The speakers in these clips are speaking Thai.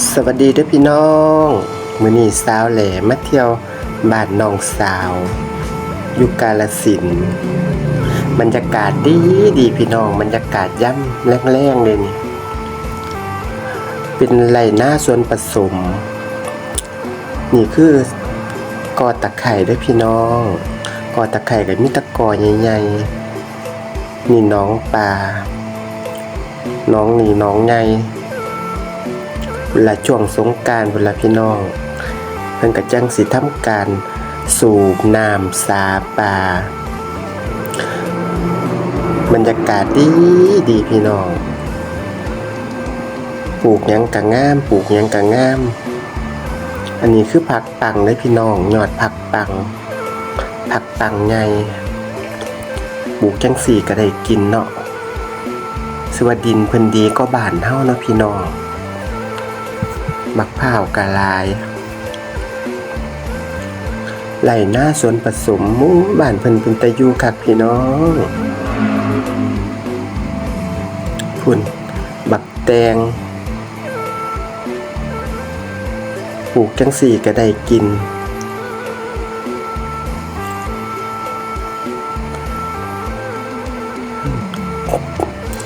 สวัสดีด้อพี่น้องมือนี้สาวแหล่มาเที่ยวบ้านน้องสาวอยู่กาลสินบรรยากาศดีดีพี่น้องบรรยากาศย่ำแรงๆเลยนี่เป็นไรหน้าส่วนผสม นี่คือกอตะไคร่ด้อพี่น้องกอตะไคร่กับมิตะกอใหญ่ๆนี่น้องปลาน้องนี่น้องใหญ่ เวลาช่วงสงการเวลาพี่น้องเพิ่นก็จังสิทำการสูบน้ำสาปาบรรยากาศดีดีพี่น้องปลูกยังกะงามปลูกยังกะงาม อันนี้คือผักปังเลยพี่น้องยอดผักปัง ผักปังใหญ่ปลูกจังสี่ก็ได้กินเนาะสวัสดินเพิ่นดีก็บานเฮาเนาะพี่น้อง มักพร้าวกะลายไหลหน้าสวนผสมหมู่บ้านเพิ่นเป็นตะยูคักพี่น้องพุ่น บักแตงปลูกจังสี่ก็ได้กิน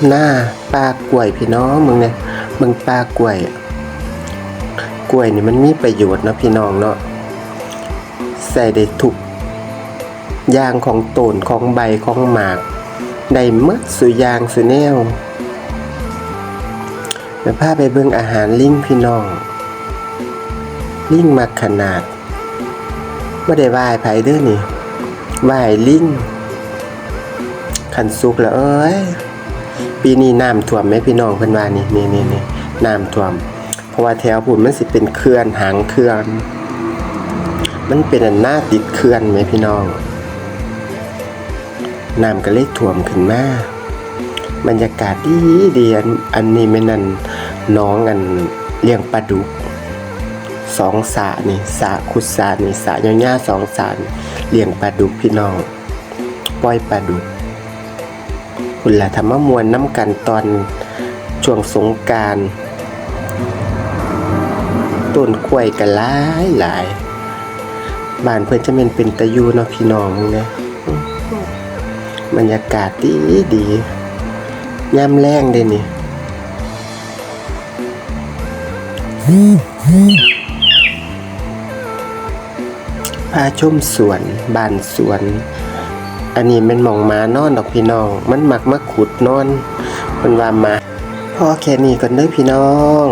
หน้าปลากล้วยพี่น้องมึงเนี่ยมึงปลากล้วย กล้วยนี่มันมีประโยชน์นะพี่น้องเนาะใส่ได้ทุกยางของต้นของใบของหมาก ได้มดสุยางสุแนวเดี๋ยวพาไปเบิ่งอาหารลิงพี่น้อง ลิงมักขนาดไม่ได้ไหวายไผเด้อนี่ไหวายลิงขันสุกแล้วเอ้ยปีนี้น้ำท่วมไหมพี่น้องเพิ่นว่านี่นี่นี่น้ำท่วม ราะว่าแถวพุ่นมันสิเป็นเขื่อนหางเขื่อน มันเป็นอันหน้าติดเขื่อนไหมพี่น้องน้ำก็เลยท่วมขึ้นมาบรรยากาศดีดีอันอันนี้ไม่นั่นน้องอันเลี้ยงปลาดุกสองสระนี่สระขุดสระนี่สระยาสองสระนี่เลี้ยงปลาดุกพี่น้องปล่อยปลาดุกคุณละธรรมมวลน้ำกันตอนช่วงสงการ ต้นกล้วยกันหลายหลายบ้านเพื่อนจะเป็นเป็นตะยูเนาะพี่น้องเนี่ยบรรยากาศดีดีย่ำแรงเด้นี่พาชมสวนบ้านสวน อันนี้เป็นหมองมานอนดอกพี่น้อง มันมักมาขุดนอนมันว่ามาพ่อแค่นี้ก่อนเด้อพี่น้อง